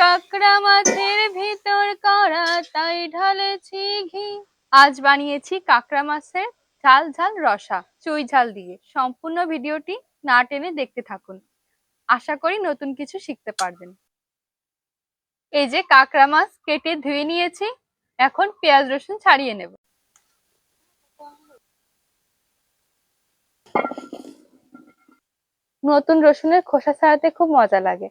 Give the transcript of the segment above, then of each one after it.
কাকড়া মাছের ভিতর করা তাই ঢালেছি ঘি। আজ বানিয়েছি কাকড়া মাছের ঝাল ঝাল রসা, চুই ঝাল দিয়ে। সম্পূর্ণ ভিডিওটি না টেনে দেখতে থাকুন। আশা করি নতুন কিছু শিখতে পারবেন। এই যে কাঁকড়া মাছ কেটে ধুয়ে নিয়েছি, এখন পেঁয়াজ রসুন ছাড়িয়ে নেব। নতুন রসুনের খোসা ছাড়াতে খুব মজা লাগে।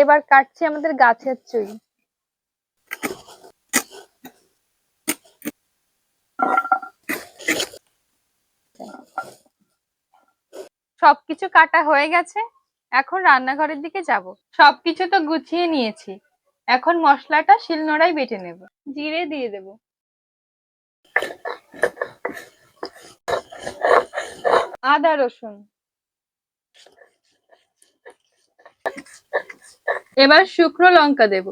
এবার কাটছি আমাদের গাছের চুই সবকিছু কাটা হয়ে গেছে, এখন রান্নাঘরের দিকে যাব। সবকিছু তো গুছিয়ে নিয়েছি, এখন মশলাটা শিলনোড়ায় বেটে নেব। জিরে দিয়ে দেব। আদা রসুন। এবার শুকনো লঙ্কা দেব।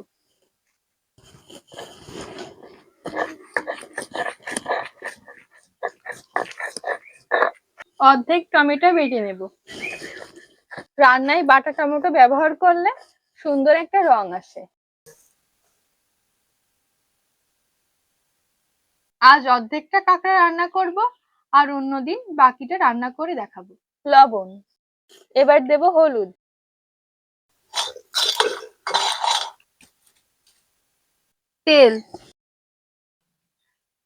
অর্ধেক টমেটো বেটে নেব। রান্নায় বাটা টমেটো ব্যবহার করলে সুন্দর একটা রং আসে। আজ অর্ধেকটা কাঁকড়া রান্না করব আর অন্যদিন বাকিটা রান্না করে দেখাবো। লবণ। এবার দেব হলুদ। তেল।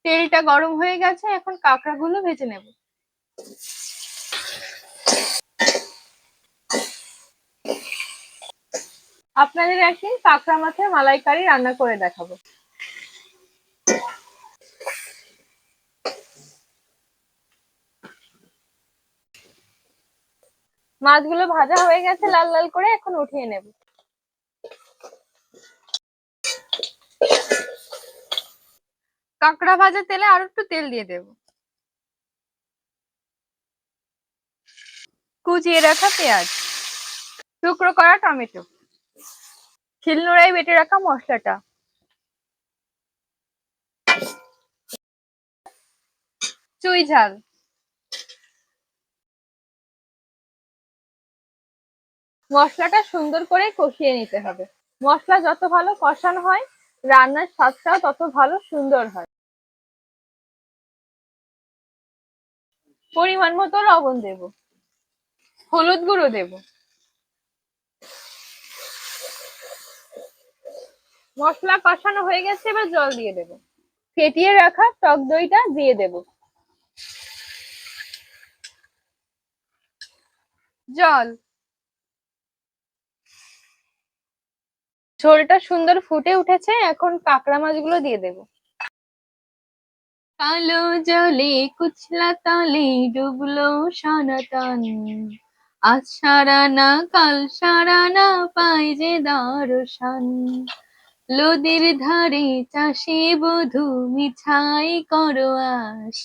তেলটা গরম হয়ে গেছে, এখন কাঁকড়াগুলো ভেজে নেব। আপনাদের একদিন কাঁকড়া মাছের মালাইকারি রান্না করে দেখাবো। মাছগুলো ভাজা হয়ে গেছে, লাল লাল করে এখন উঠিয়ে নেব। কাঁকড়া ভাজা তেলে আর একটু তেল দিয়ে দেব। কুচিয়ে রাখা পেঁয়াজ, টুকরো করা টমেটো শিলনোড়ায় বেটে রাখা মশলাটা। চুই ঝাল। মশলাটা সুন্দর করে কষিয়ে নিতে হবে। মশলা যত ভালো কষানো হয়, রান্নার স্বাদটাও তত ভালো সুন্দর হয়। পরিমাণ মতো লবণ দেব। হলুদ গুঁড়ো দেব। মশলা কষানো হয়ে গেছে, এবার জল দিয়ে দেব। ফেটিয়ে রাখা টক দইটা দিয়ে দেব। জল। ঝোলটা সুন্দর ফুটে উঠেছে, এখন কাঁকড়া মাছগুলো দিয়ে দেব। কালো জলে কুচলা তলে ডুবলো সনাতন। আজ সারা না, কাল সারানা পাই যে দর্শন লোদের ধারে চাষে বধু, মিঠাই করো আস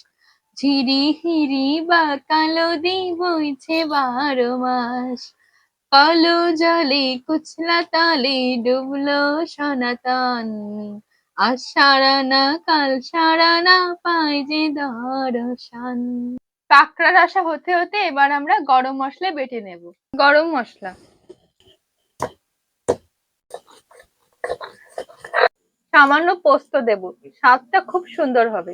ঝিরি হিরি বা কালো দি বইছে বারো মাস। কালো জলে কুচলা তালে ডুবলো সনাতন। আজ সারানা কাল সারানা পাই যে দর্শন। কাঁকড়া রাসা হতে হতে এবার আমরা গরম মশলা বেটে নেব। গরম মশলা। সামান্য পোস্ত দেব। স্বাদটা খুব সুন্দর হবে।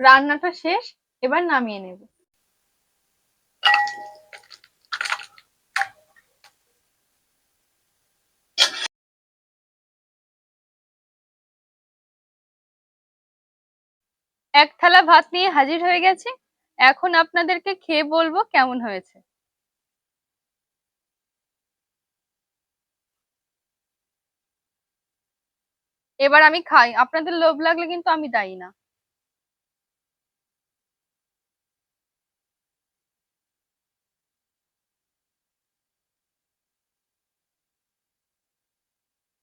রান্নাটা শেষ, এবার নামিয়ে নেব। এক থালা ভাত নিয়ে হাজির হয়ে গেছি। এখন আপনাদেরকে খেয়ে বলব কেমন হয়েছে। এবার আমি খাই। আপনাদের লোভ লাগলে কিন্তু আমি দায়ী না।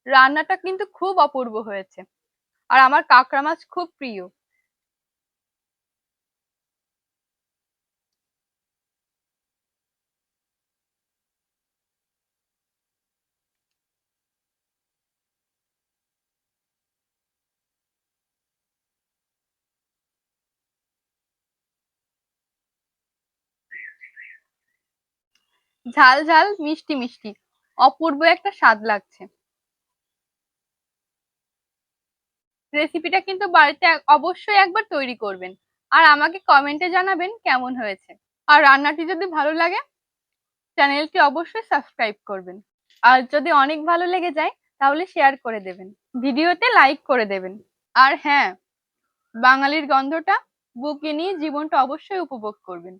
রান্নাটা কিন্তু খুব অপূর্ব হয়েছে। আর আমার কাঁকড়া মাছ খুব প্রিয়। ঝাল ঝাল, মিষ্টি মিষ্টি। অপূর্ব একটা স্বাদ লাগছে। রেসিপিটা কিন্তু বাড়িতে অবশ্যই একবার তৈরি করবেন। আর আমাকে কমেন্টে জানাবেন কেমন হয়েছে। আর রান্নাটি যদি ভালো লাগে, চ্যানেলটি অবশ্যই সাবস্ক্রাইব করবেন। আর যদি অনেক ভালো লেগে যায়, তাহলে শেয়ার করে দেবেন। ভিডিওতে লাইক করে দেবেন। আর হ্যাঁ বাঙালির গন্ধটা বুকে নিয়ে জীবনটা অবশ্যই উপভোগ করবেন।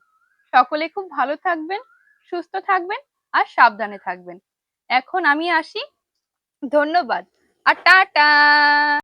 সকলে খুব ভালো থাকবেন, সুস্থ থাকবেন, আর সাবধানে থাকবেন। এখন আমি আসি। ধন্যবাদ। আর টাটা!